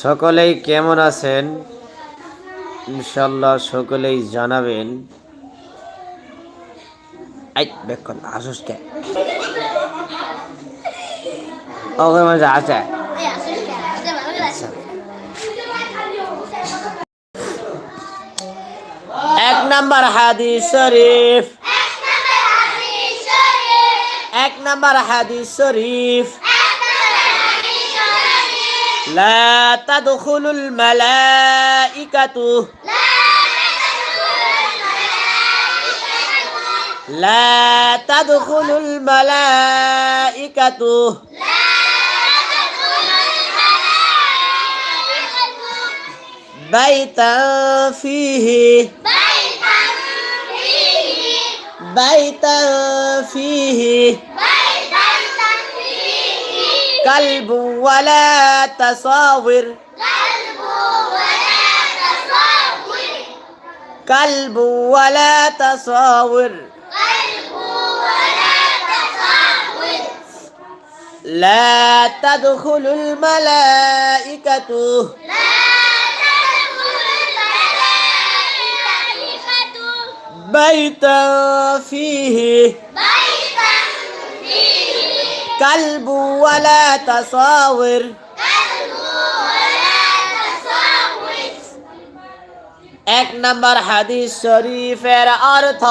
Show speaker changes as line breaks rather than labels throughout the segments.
সকলেই কেমন আছেন? ইনশাল্লাহ সকলেই জানাবেন। এক নাম্বার হাদিস শরীফ। এক নাম্বার হাদিস শরীফ। لا تدخل الملائكة. لا تدخل الملائكة. بيتا فيه. بيتا فيه. قلب ولا تصاور قلب ولا تصاور قلب ولا تصاور قلب ولا تصاور لا تدخل الملائكة. لا تدخل الملائكة. بيتا فيه. بيتا كلب ولا تصاور এক নম্বর হাদিস শরীফের অর্থ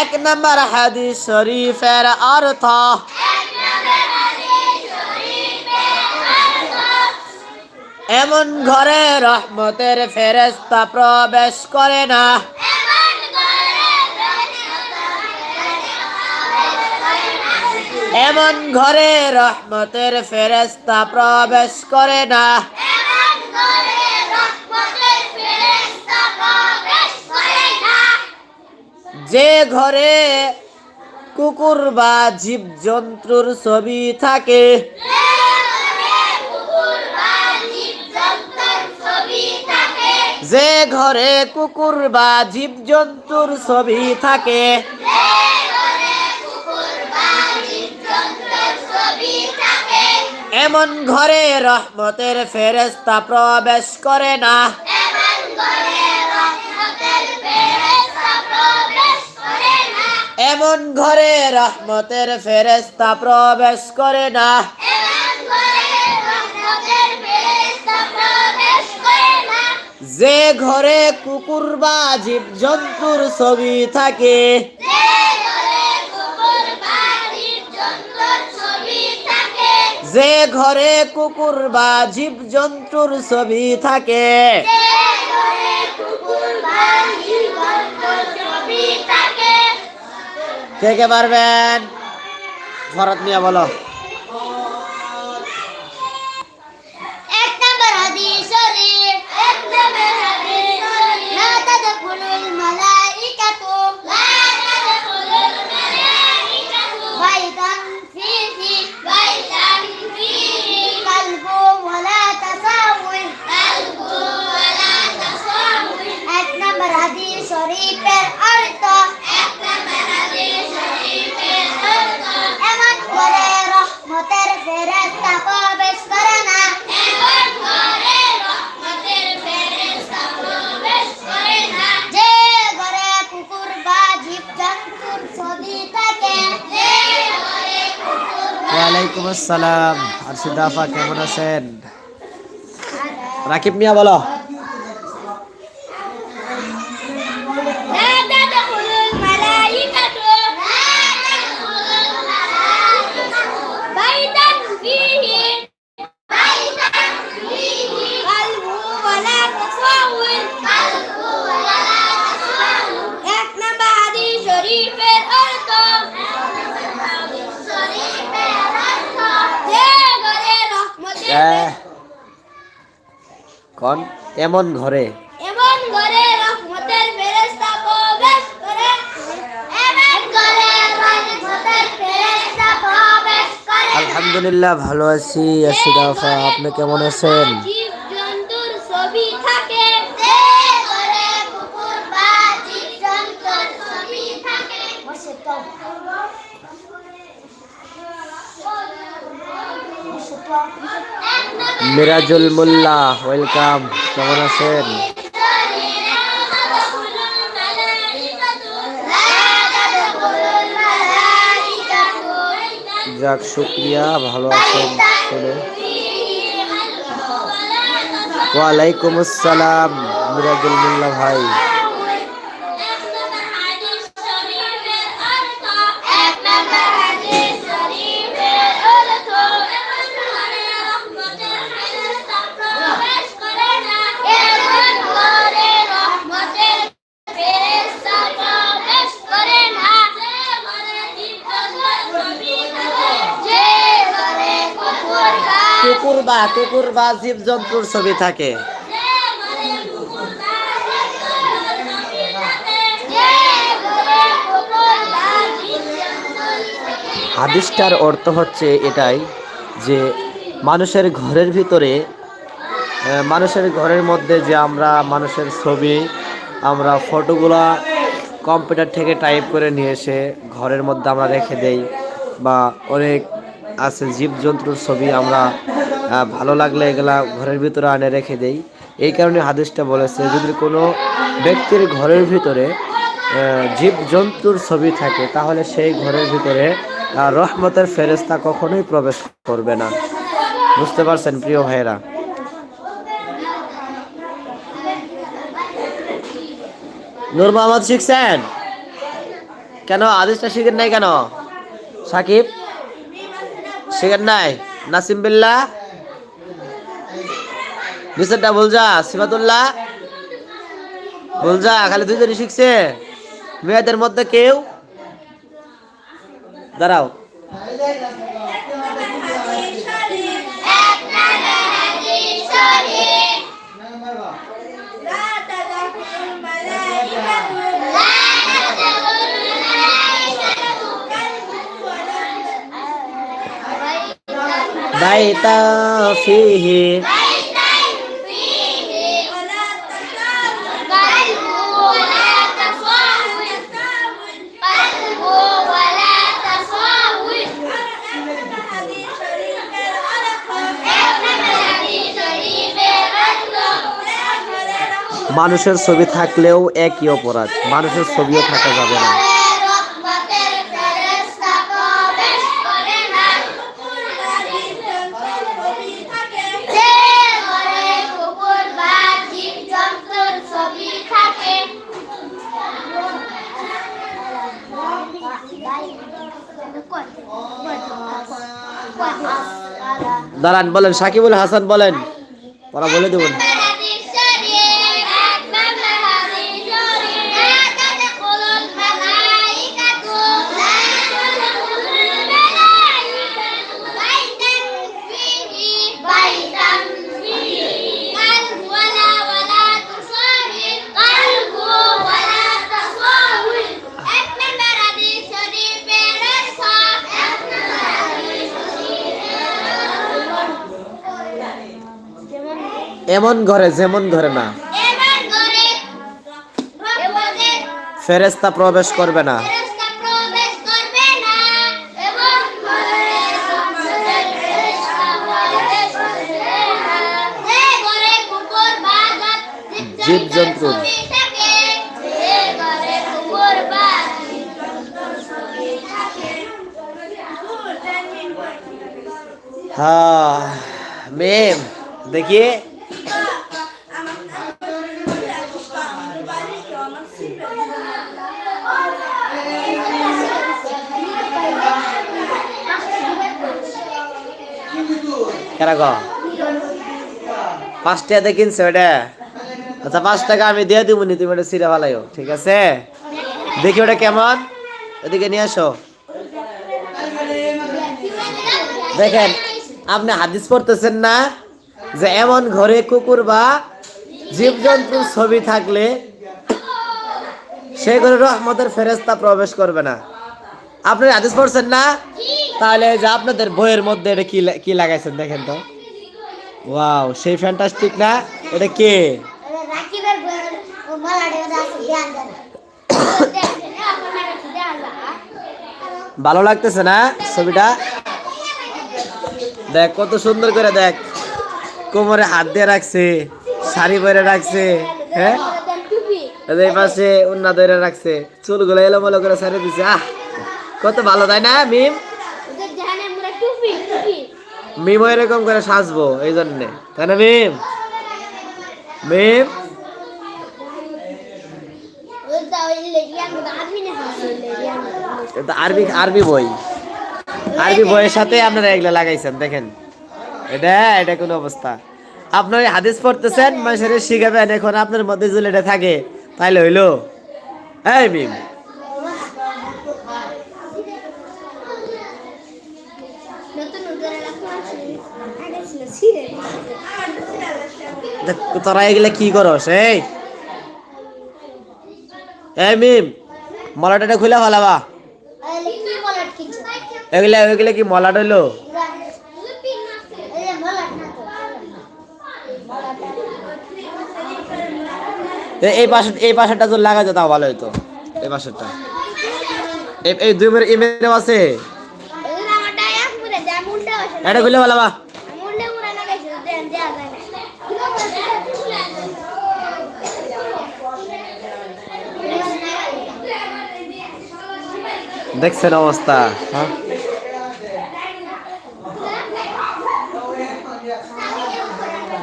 এক নম্বর হাদিস শরীফের অর্থ এমন ঘরে রহমতের ফেরেস্তা প্রবেশ করে না এমন ঘরে রহমতের ফেরেস্তা প্রবেশ করে না। যে ঘরে কুকুর বা জীব জন্তুর ছবি থাকে যে ঘরে কুকুর বা জীব জন্তুর ছবি থাকে এমন ঘরে রহমতের ফেরেস্তা প্রবেশ করে না। এমন ঘরে রহমতের ফেরেস্তা প্রবেশ করে না। যে ঘরে কুকুর বা জীব জন্তুর ছবি থাকে যে ঘরে কুকুর বা জীব জন্তুর ছবি থাকে। কে কে পারবেন? ভরত মিয়া বলো। আসসালাম আর সিদ্দাফা কেমন আছেন রাকিব মিয়া বলো
لا
কোন এমন ঘরে।
এমন ঘরে রহমতের ফেরেশতা প্রবেশ করে। এমন ঘরে রহমতের ফেরেশতা প্রবেশ করে।
আলহামদুলিল্লাহ ভালো আছি সিদাফা আপনি কেমন আছেন
জীব জন্তুর ছবি থাকে যে ঘরে কুকুর বা জীব জন্তুর ছবি থাকে বসে তো
মিরাজুল মোল্লা, ওয়েলকাম। কেমন আছেন? যাক, শুক্রিয়া, ভালো আছেন শুনে ওয়ালাইকুম আসসালাম, মিরাজুল মোল্লা ভাই। কুকুর বা কুকুর বা জীব জন্তুর ছবি থাকে। হাদিসটার অর্থ হচ্ছে এটাই যে মানুষের ঘরের ভিতরে মানুষের ঘরের মধ্যে যে আমরা মানুষের ছবি, আমরা ফটোগুলা কম্পিউটার থেকে টাইপ করে নিয়ে এসে ঘরের মধ্যে আমরা রেখে দেই বা অনেক আছে জীবজন্তুর ছবি আমরা ভালো লাগলে এগুলা ঘরের ভিতরে আনে রেখে দেই। এই কারণে হাদিসটা বলেছে, যদি কোনো ব্যক্তির ঘরের ভিতরে জীব জন্তুর ছবি থাকে, তাহলে সেই ঘরের ভিতরে রহমতের ফেরেস্তা কখনোই প্রবেশ করবে না। বুঝতে পারছেন, প্রিয় ভাইয়েরা? নূর মোহাম্মদ শিখছেন? কেন আদেশটা শিখেন নাই কেন? সাকিব? শিখেন নাই? নাসিম বিল্লা নিচেরটা বলজা সিফাতুল্লাহ। বলজা খালি দুইজনই শিখছে। মেয়েদের মধ্যে কেউ দাঁড়াও। বাইতা ফিহি মানুষের ছবি থাকলেও একই অপরাধ। মানুষের ছবিও থাকা যাবে না। দাঁড়ান, বলেন, সাকিবুল হাসান বলেন। পড়া বলে দেবেন এমন ঘরে যেমন ঘরে না। ফেরেস্তা প্রবেশ করবে না।
ফেরেশতা প্রবেশ করবে না। এবং
আচ্ছা আমি দিয়ে তুমি ঠিক আছে? দেখি ওটা কেমন? ওদিকে নিয়ে আসো। দেখেন, আপনি হাদিস পড়তেছেন না যে এমন ঘরে কুকুর বা জীবজন্তুর ছবি থাকলে সেই ঘরে রহমতের ফেরেস্তা প্রবেশ করবে না। আপনি হাদিস পড়ছেন না? তাহলে যে আপনাদের বইয়ের মধ্যে এটা কি কি লাগাইছেন দেখেন তো। ওয়াও সেই ফ্যান্টাস্টিক না? এটা কে? ভালো লাগতেছে না ছবিটা?
দেখ কত সুন্দর করে দেখ। কোমরে হাত দিয়ে রাখছে শাড়ি পরে রাখছে হ্যাঁ? এই পাশে উন্না ধরে রাখছে। চুলগুলো এলোমেলো করে ছেড়ে দিছে আহ! কত ভালো তাই না মিম
ওদের জাহানে আমরা টুপি টুপি
মিমও এরকম করে সাজবো এই জন্যে তাই না, মিম? মিম? আরবি আরবি বই। আরবি বইয়ের সাথে আপনারা এগুলো লাগাইছেন, দেখেন। এটা এটা কোন অবস্থা। আপনার হাদিস পড়তেছেন মানুষের শিখাবেন, এখন আপনার মধ্যে এটা থাকে। তাইলে হইল। এই মিম
নতুন নতুন রাখতে আছে আগে ছিল ছিঁড়ে
দেখ, তোরা এগুলা কি করস এই? এই মিম মলাটাটা খুলে ফেলাবা এগুলা এগুলা কি মলাট হইল?
এই তো
পাশে এই পাশেরটা যদি লাগা যেত ভালো হইতো। এই পাশেরটা। এই এই দুই মেরে
যেমনটা আছে।
এটা খুলে ফেলাবা
মুন্ডে পুরো না গেছে দেন দেয়া যায়
দেখছেন অবস্থা। হ্যাঁ।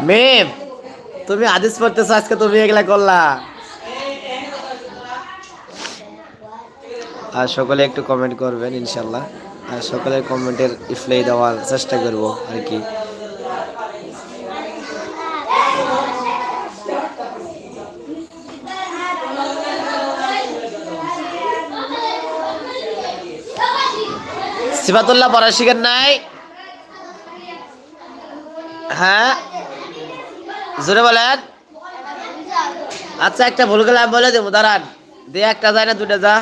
মেম তুমি আদেশ পড়তেছো আজকে তুমি এগুলা করলা। আর সকলে একটু কমেন্ট করবেন ইনশাল্লাহ। আর সকলের কমেন্টের রিপ্লাই দেওয়ার চেষ্টা করব আর কি। সিফাতুল্লাহ পড়া শিখেন নাই? হ্যাঁ? জোরে বলেন। আচ্ছা একটা ভুল গেলাম বলে দেবো, দাঁড়ান। দিয়ে একটা যায় না দুটা যা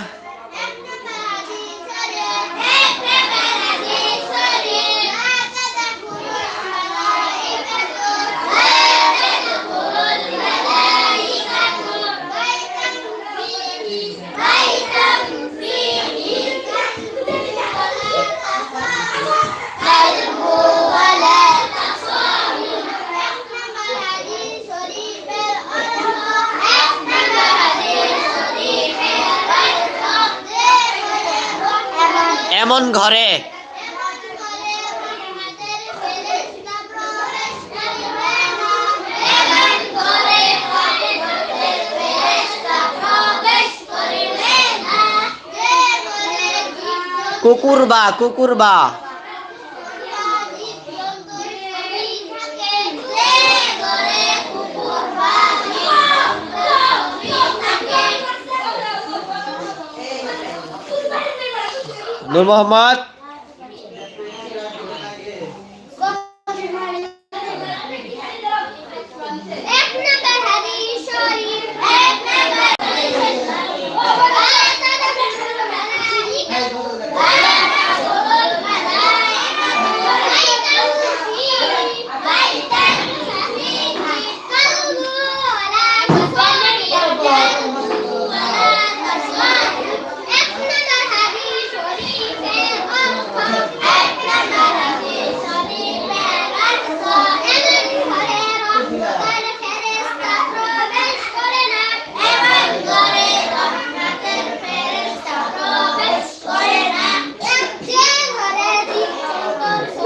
ঘরে কুকুর বা কুকুর বা। নূর মোহাম্মদ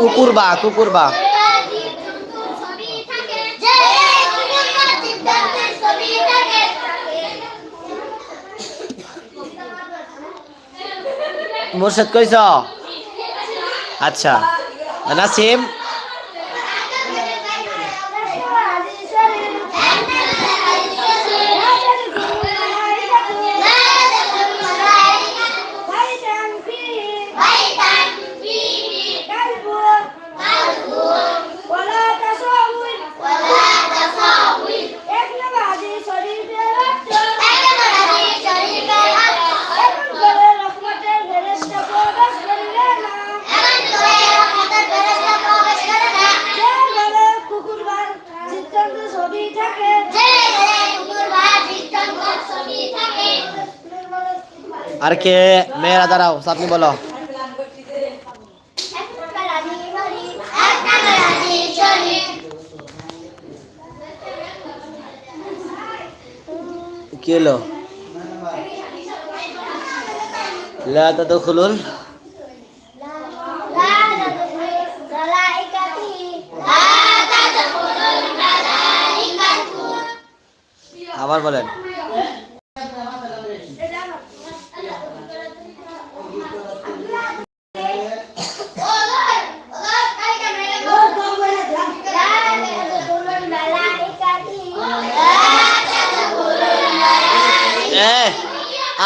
কুকুর বা কুকুর বা মুর্শেদ কইছ? আচ্ছা। নাসিম? আর কে? মেয়েরা দাঁড়াও আপনি বলো। কি হলো?
لا تدخلوا
আবার বলেন।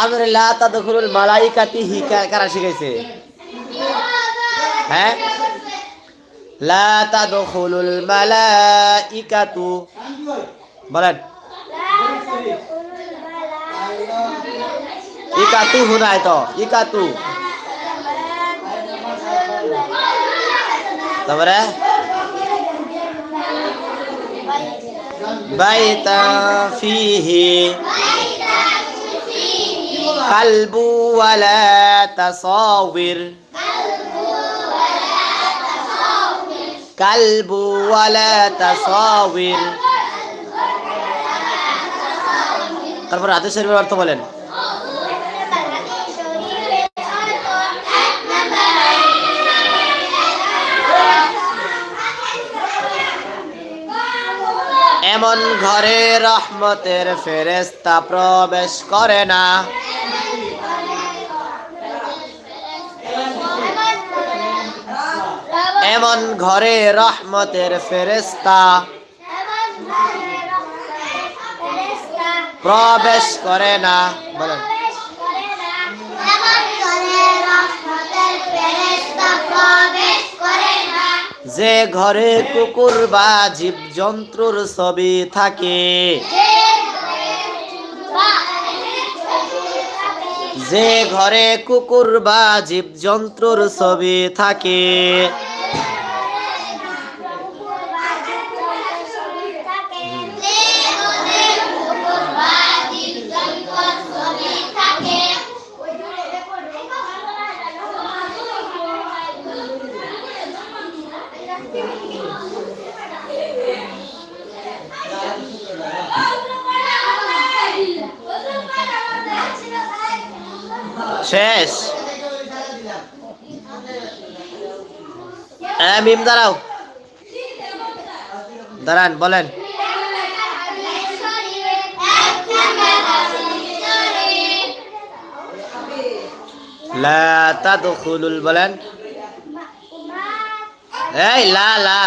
আমাদের লা তাদখুলুল মালাইকাতিহি কা- কারা শিখাইছে? হ্যাঁ? লা তাদখুলুল মালাইকাতু। বলেন। ইকাতু হুনায় তো, ইকাতু। তারপরে? বাইতা ফিহি। কালবু ওয়ালা তাসাবির কালবু ওয়ালা তাসাবির তারপর আদেশ শরীফের অর্থ বলেন। এমন ঘরে রহমতের ফেরেস্তা প্রবেশ করে না। এমন ঘরে রহমতের ফেরেস্তা প্রবেশ করে না। বলেন। যে ঘরে কুকুর বা জীব জন্তুর ছবি থাকে, যে ঘরে কুকুর বা জীব জন্তুর ছবি থাকে শেষ। হ্যাঁ মিম দাঁড়াও। দাঁড়ান বলেন। লা তাদখুলুল বলেন। এই লা লা।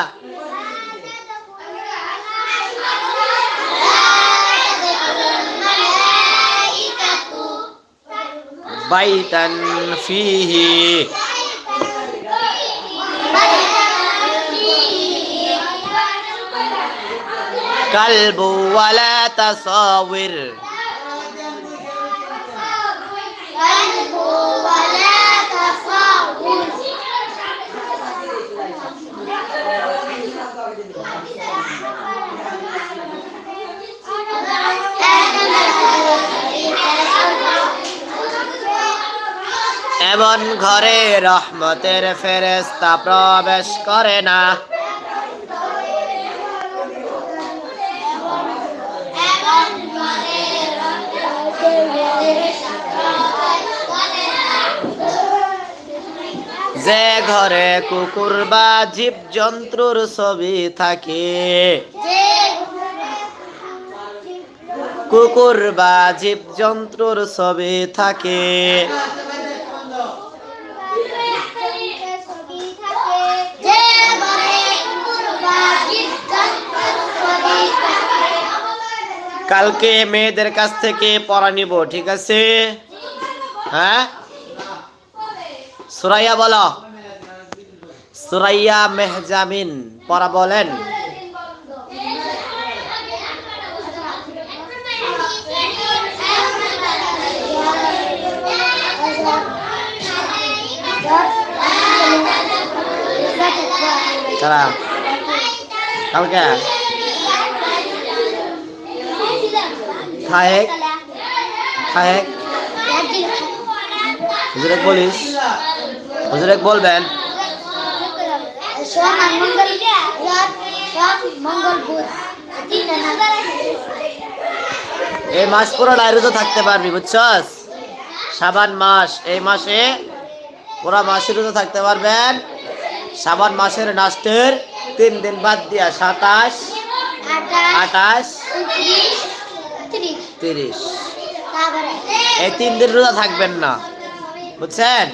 বাইতান ফিহি কালবু ওয়ালা তাসাবির এমন ঘরে রহমতের ফেরেস্তা প্রবেশ করে না। যে ঘরে কুকুর বা জীব জন্তুর ছবি থাকে, কুকুর বা জীব জন্তুর ছবি থাকে। কালকে মেয়েদের কাছ থেকে পড়া নিব, ঠিক আছে? হ্যাঁ? সুরাইয়া বলো। সুরাইয়া মেহজামিন, পড়া বলেন। কালকে? খায়েক খায়েক। হুজুরেক বলিস। হুজুরেক বলবেন।
এই মাস পুরো রোজা থাকতে পারবি বুঝছস? সাবান মাস এই মাসে পুরো মাসে রোজা থাকতে পারবেন। সাবান মাসের লাস্টের তিন দিন বাদ দিয়া সাতাশ
উনত্রিশ ত্রিশ।
এই তিন দিন রোজা থাকবেন না। বুঝছেন?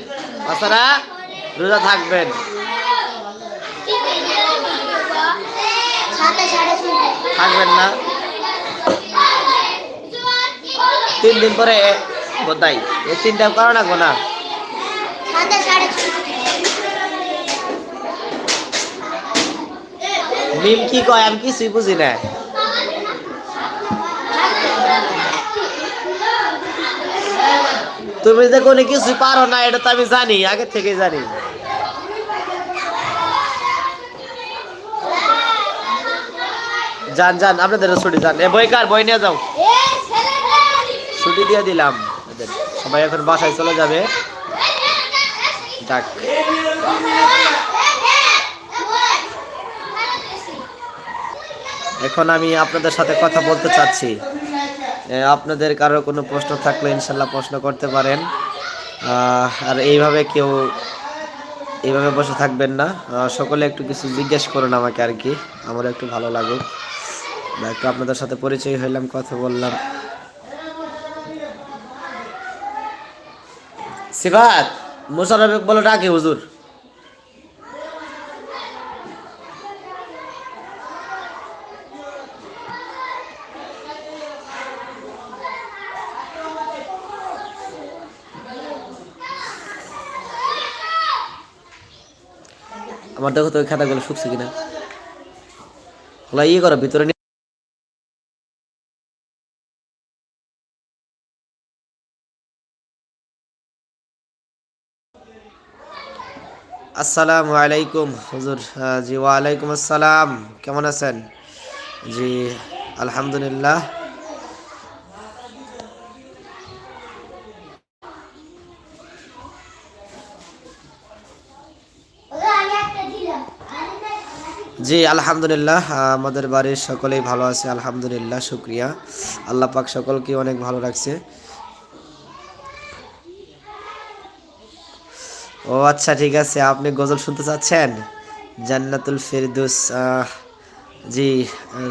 তাছাড়া রোজা থাকবেন। থাকবেন না। তিন দিন পরে বোধাই এই তিনটা করো না।
সাতাশ আঠাশ
মিম কি কয়? আমি কিছুই বুঝি না। তুমি যে কোনো কিছু পারো না, এটা তো আমি জানি আগে থেকে জানি। যান যান, আপনাদের ছুটি, যান। এ, বই কার? বই নিয়ে যাও। ছুটি দিয়ে দিলাম। সবাই এখন বাসায় চলে যাবে। যাক। এখন আমি আপনাদের সাথে কথা বলতে চাচ্ছি। আপনাদের কারও কোনো প্রশ্ন থাকলে ইনশাল্লাহ প্রশ্ন করতে পারেন। আর এইভাবে কেউ এইভাবে বসে থাকবেন না। সকলে একটু কিছু জিজ্ঞেস করুন আমাকে আর কি। আমার একটু ভালো লাগুক বা একটু আপনাদের সাথে পরিচয় হইলাম, কথা বললাম। সিফাত মুশারফ বলো ডাকে, হুজুর। আমার দেখো তো ওই খাতাগুলো শুকছে কিনা। ওগুলা ইয়ে করো, ভিতরে আসসালামু আলাইকুম, হুজুর জি, ওয়ালাইকুম আসসালাম, কেমন আছেন? জি, আলহামদুলিল্লাহ। জি, আলহামদুলিল্লাহ আমাদের বাড়ির সকলেই ভালো আছে, আলহামদুলিল্লাহ, শুক্রিয়া। আল্লাহ পাক সকলকে অনেক ভালো রাখছে। ও আচ্ছা ঠিক আছে, আপনি গজল শুনতে চাচ্ছেন? জান্নাতুল ফেরদুস জি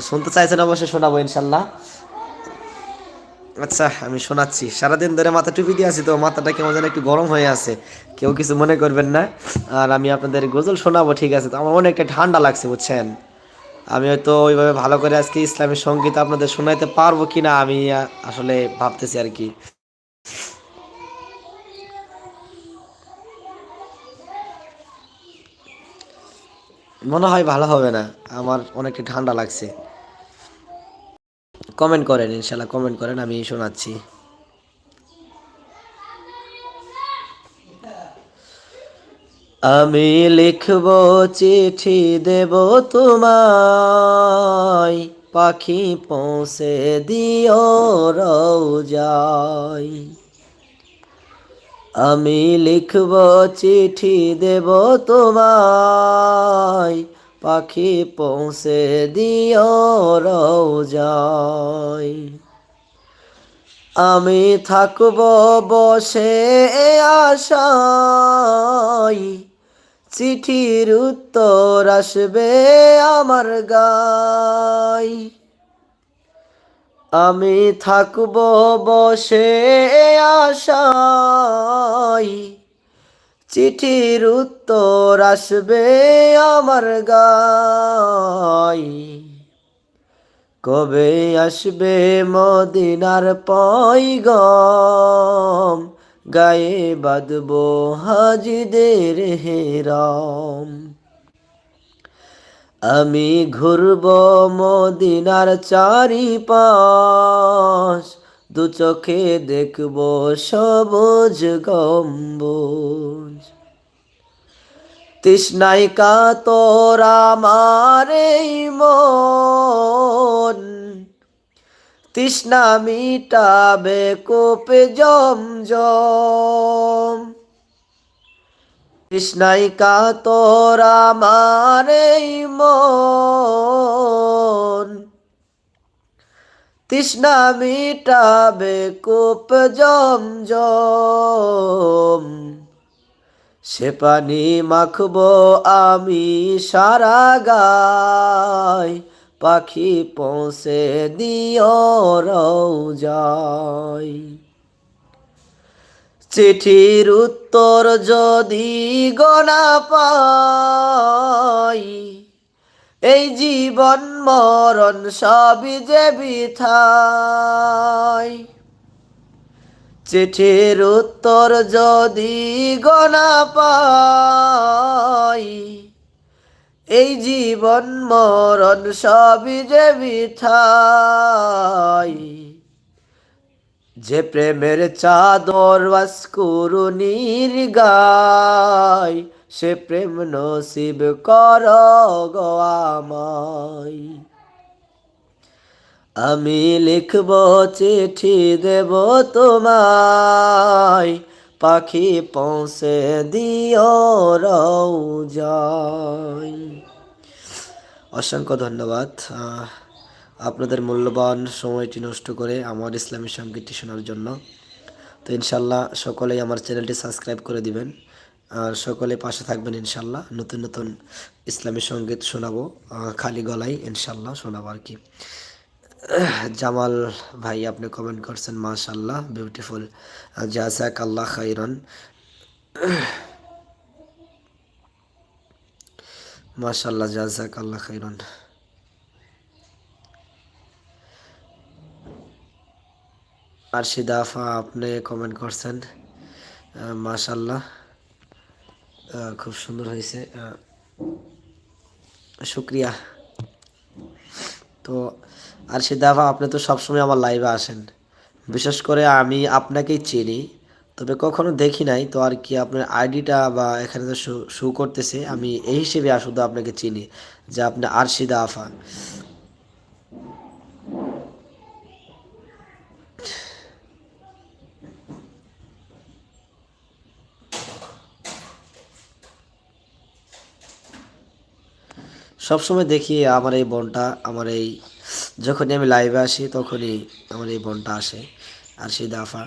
শুনতে চাইছেন অবশ্যই শোনাবো ইনশাল্লাহ। আচ্ছা আমি শোনাচ্ছি। সারাদিন ধরে মাথা টুপি দিয়ে আছি তো, মাথাটা কেমন যেন একটু গরম হয়ে আছে। কেউ কিছু মনে করবেন না। আর আমি আপনাদের গজল শোনাবো, ঠিক আছে? তো আমার অনেকটা ঠান্ডা লাগছে, বুঝছেন? আমি হয়তো ওইভাবে ভালো করে আজকে ইসলামী সংগীত আপনাদের শোনাইতে পারব কি না আমি আসলে ভাবতেছি আর কি। মনে হয় ভালো হবে না। আমার অনেকটা ঠান্ডা লাগছে। কমেন্ট করেন, ইনশাল্লাহ কমেন্ট করেন, আমি শোনাচ্ছি। আমি লিখব চিঠি দেব তোমায়, পাখি পৌঁছে দিও রোজাই আমি লিখব চিঠি দেব তোমায় পাখি পৌঁছে দিও রোজাই আমি থাকব বসে আশাই চিঠির উত্তর আসবে আমার গাই আমি থাকব বসে আশাই চিঠির উত্তর আসবে আমার গাই। কবে আসবে মদিনার পয়গম? গায়ে বাঁধব হাজিদের হেরাম। আমি ঘুরব মদিনার চারিপাশ। দু চোখে দেখব সবুজ গম্বুজ। তৃষ্ণাই কাতর আমার মন। তৃষ্ণা মিটাবে কোপে জম জম তৃষ্ণাই কাতর আমার মন। তৃষ্ণা মিটাবে কূপ জম জম সে পানি মাখবো আমি সারা গায়, পাখি পৌঁছে দিও রৌজায় চিঠির উত্তর যদি গনা পাই এই জীবন মরণ সবই যে বিথায়। চিঠির উত্তর যদি গনা পাই, এই জীবন মরণ সবই যে বিথায়। যে প্রেমের চাদর বাস বাস্কুরুনির গায় সে প্রেম নসিব কর গো আমি লিখব চিঠি দেব তোমায়, পাখি পৌঁছে দিও রৌজায় অসংখ্য ধন্যবাদ। আপনাদের মূল্যবান সময়টি নষ্ট করে আমার ইসলামী সঙ্গীতটি শোনার জন্য। তো ইনশাল্লাহ সকলেই আমার চ্যানেলটি সাবস্ক্রাইব করে দিবেন। আর সকলে পাশে থাকবেন ইনশাল্লাহ। নতুন নতুন ইসলামী সংগীত শোনাবো খালি গলায় ইনশাল্লাহ শোনাবো আর কি। জামাল ভাই, আপনি কমেন্ট করছেন, মাশাল্লাহ বিউটিফুল জাজাক আল্লাহ খাইরন মাশাল্লাহ জাজাক আল্লাহ খাইরন আরশিদা আফা, আপনি কমেন্ট করছেন মাশাল্লাহ। খুব সুন্দর হয়েছে। শুক্রিয়া। তো, আর সে দাফা আপনি তো সবসময় আমার লাইভে আসেন। বিশেষ করে আমি আপনাকেই চিনি, তবে কখনো দেখি নাই, তো আর কি আপনার আইডিটা বা এখানে তো শো করতেছে, আমি এই হিসেবে শুধু আপনাকে চিনি যে আপনি আরশিদা আফা। সবসময় দেখি আমার এই বোনটা, আমার এই, যখনই আমি লাইভে আসি তখনই আমার এই বোনটা আসে, আর সেই দাফা।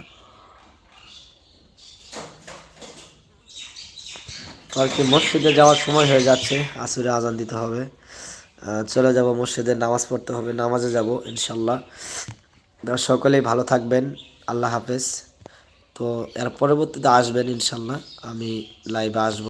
আর কি, মসজিদে যাওয়ার সময় হয়ে যাচ্ছে, আসুরে আজান দিতে হবে। চলে যাব মসজিদে, নামাজ পড়তে হবে, নামাজে যাব, ইনশাল্লাহ। সকলেই ভালো থাকবেন, আল্লাহ হাফেজ। তো এর পরবর্তীতে আসবেন, ইনশাল্লাহ। আমি লাইভে আসব।